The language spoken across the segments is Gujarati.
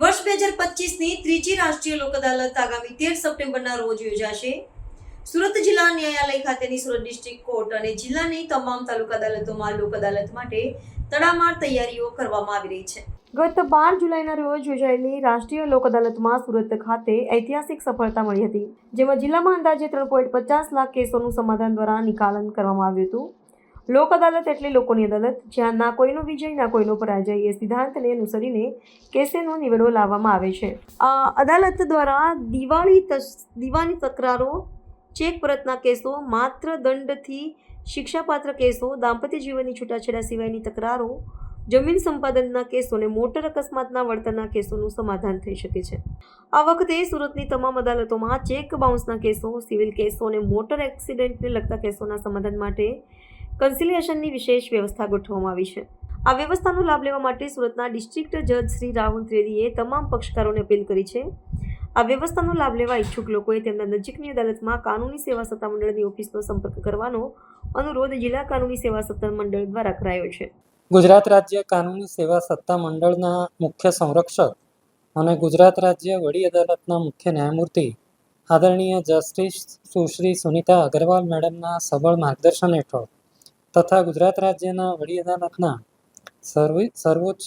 વર્ષ બે હજાર પચીસની ત્રીજી રાષ્ટ્રીય લોક અદાલત આગામી તેર સપ્ટેમ્બરના રોજ યોજાશે. સુરત જિલ્લા ન્યાયાલય ખાતેની સુરત ડિસ્ટ્રિક્ટ કોર્ટ અને જિલ્લાની તમામ તાલુકા અદાલતોમાં લોક અદાલત માટે તડામાર તૈયારીઓ કરવામાં આવી રહી છે. ગત બાર જુલાઈના રોજ યોજાયેલી રાષ્ટ્રીય લોક અદાલતમાં સુરત ખાતે ઐતિહાસિક સફળતા મળી હતી, જેમાં જિલ્લામાં અંદાજે ત્રણ પોઈન્ટ પચાસ લાખ કેસોનું સમાધાન દ્વારા નિકાલન કરવામાં આવ્યું હતું. લોક અદાલત એટલે લોકોની અદાલત, જ્યાં ના કોઈનો વિજય, ના કોઈનો પરાજય એ સિદ્ધાંતને અનુસરીને કેસેનો નિવેડો લાવવામાં આવે છે. અદાલત દ્વારા દિવાળી દીવાની તકરારો, ચેક પરતના કેસો, માત્ર દંડથી શિક્ષાપાત્ર કેસો, દાંપત્ય જીવનની છૂટાછેડા સિવાયની તકરારો, જમીન સંપાદનના કેસોને મોટર અકસ્માતના વળતરના કેસોનું સમાધાન થઈ શકે છે. આ વખતે સુરતની તમામ અદાલતોમાં ચેક બાઉન્સના કેસો, સિવિલ કેસો અને મોટર એક્સિડન્ટને લગતા કેસોના સમાધાન માટે કન્સિલિએશનની વિશેષ વ્યવસ્થા ગોઠવવામાં આવી છે. આ વ્યવસ્થાનો લાભ લેવા માટે સુરતના ડિસ્ટ્રિક્ટ જજ શ્રી રાહુલ ત્રિવેદીએ તમામ પક્ષકારોને અપીલ કરી છે. આ વ્યવસ્થાનો લાભ લેવા ઈચ્છુક લોકોએ તેમના નજીકની અદાલતમાં કાનૂની સેવા સત્તામંડળની ઓફિસનો સંપર્ક કરવાનો અનુરોધ જિલ્લા કાનૂની સેવા સત્તામંડળ દ્વારા કરાયો છે. ગુજરાત રાજ્ય કાનૂની સેવા સત્તા મંડળના મુખ્ય સંરક્ષક અને ગુજરાત રાજ્ય વડી અદાલતના મુખ્ય ન્યાયમૂર્તિ આદરણીય જસ્ટિસ સુશ્રી સુનિતા અગ્રવાલ મેડમના સબળ માર્ગદર્શન હેઠળ તથા ગુજરાત રાજ્યના વડી અદાલતના સર્વિ, સર્વોચ્ચ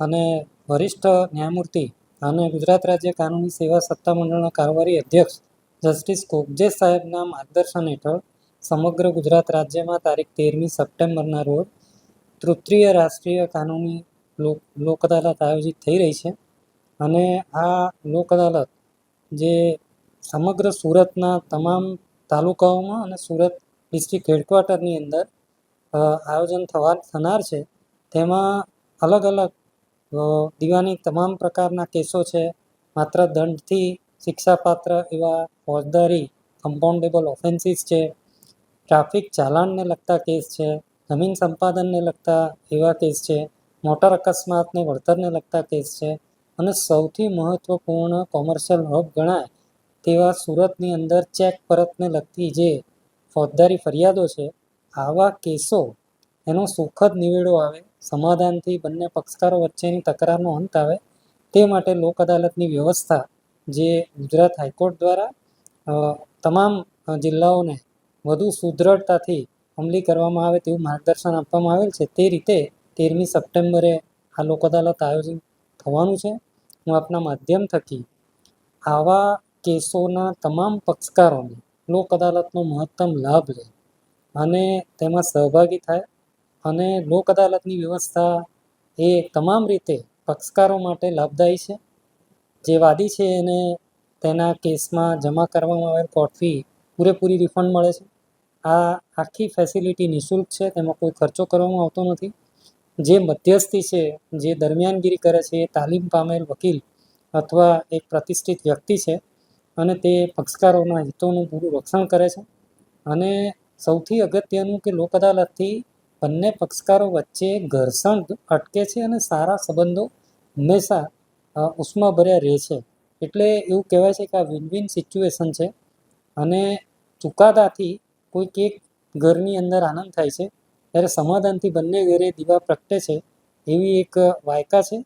અને વરિષ્ઠ ન્યાયમૂર્તિ અને ગુજરાત રાજ્ય કાનૂની સેવા સત્તામંડળના કારોબારી અધ્યક્ષ જસ્ટિસ કોકજે સાહેબના માર્ગદર્શન હેઠળ સમગ્ર ગુજરાત રાજ્યમાં તારીખ તેરમી સપ્ટેમ્બરના રોજ તૃતીય રાષ્ટ્રીય કાનૂની લોક લોક અદાલત આયોજિત થઈ રહી છે. અને આ લોક અદાલત જે સમગ્ર સુરતના તમામ તાલુકાઓમાં અને સુરત ડિસ્ટ્રિક્ટ હેડક્વાર્ટરની અંદર આયોજન થવા, થનાર છે. તેમાં અલગ અલગ દીવાની તમામ પ્રકારના કેસો છે. માત્ર દંડથી શિક્ષાપાત્ર એવા ફોજદારી કમ્પાઉન્ડેબલ ઓફેન્સીસ છે. ટ્રાફિક ચાલાણને લગતા કેસ છે. જમીન સંપાદનને લગતા એવા કેસ છે. મોટર અકસ્માતને, વળતરને લગતા કેસ છે. અને સૌથી મહત્ત્વપૂર્ણ કોમર્શિયલ હબ ગણાય તેવા સુરતની અંદર ચેક પરતને લગતી જે ફોજદારી ફરિયાદો છે, આવા કેસો એનો સુખદ નિવેડો આવે, સમાધાનથી બંને પક્ષકારો વચ્ચેની તકરારનો અંત આવે, તે માટે લોક અદાલતની વ્યવસ્થા જે ગુજરાત હાઈકોર્ટ દ્વારા તમામ જિલ્લાઓને વધુ સુદૃઢતાથી અમલી કરવામાં આવે તેવું માર્ગદર્શન આપવામાં આવેલ છે, તે રીતે તેરમી સપ્ટેમ્બરે આ લોક અદાલત આયોજન થવાનું છે. હું આપના માધ્યમ થકી આવા કેસોના તમામ પક્ષકારોને લોક અદાલતનો મહત્તમ લાભ લે અને તેમાં સહભાગી થાય અને લોક અદાલતની વ્યવસ્થા એ તમામ રીતે પક્ષકારો માટે લાભદાયી છે. જે વાદી છે એને તેના કેસમાં જમા કરવામાં આવેલ કોર્ટ ફી પૂરેપૂરી રિફંડ મળે છે. આ આખી ફેસિલિટી નિઃશુલ્ક છે, તેમાં કોઈ ખર્ચો કરવામાં આવતો નથી. જે મધ્યસ્થી છે, જે દરમિયાનગીરી કરે છે, એ તાલીમ પામેલ વકીલ અથવા એક પ્રતિષ્ઠિત વ્યક્તિ છે અને તે પક્ષકારોના હિતોનું પૂરું રક્ષણ કરે છે. અને સૌથી અગત્યનું કે લોક અદાલતથી બંને પક્ષકારો વચ્ચે ઘર્ષણ અટકે છે અને સારા સંબંધો હંમેશા ઉષ્માભર્યા રહે છે. એટલે એવું કહેવાય છે કે આ વિન વિન સિચ્યુએશન છે. અને ચુકાદાથી કોઈક એક ઘરની અંદર આનંદ થાય છે. ત્યારે સમાધાનથી બંને ઘરે દીવા પ્રગટે છે એવી એક વાયકા છે.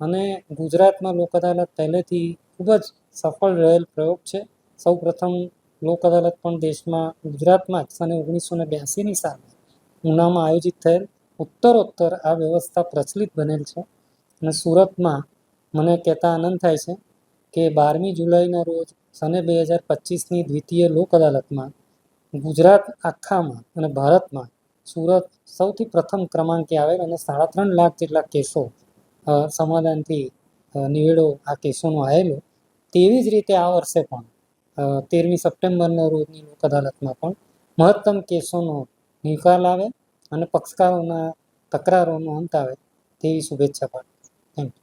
અને ગુજરાતમાં લોક અદાલત પહેલેથી ખૂબ જ સફળ રહેલ પ્રયોગ છે. સૌ પ્રથમ લોક અદાલત પણ દેશમાં ગુજરાતમાં જ સને ઓગણીસો ને બ્યાસીની સાલમાં ઉનામાં આયોજિત થયેલ ઉત્તરોત્તર આ વ્યવસ્થા પ્રચલિત બનેલ છે. અને સુરતમાં મને કહેતા આનંદ થાય છે કે બારમી જુલાઈના રોજ સને બે હજાર પચીસની દ્વિતીય લોક અદાલતમાં ગુજરાત આખામાં અને ભારતમાં સુરત સૌથી પ્રથમ ક્રમાંકે આવેલ અને સાડા ત્રણ લાખ જેટલા કેસો સમાધાનથી નિવેડો આ કેસોનો આવેલો તેવી જ રીતે આ વર્ષે પણ તેરમી સપ્ટેમ્બરના રોજની લોક અદાલતમાં પણ મહત્તમ કેસોનો નિકાલ આવે અને પક્ષકારોના તકરારોનો અંત આવે તેવી શુભેચ્છા પાઠવું થેન્ક યુ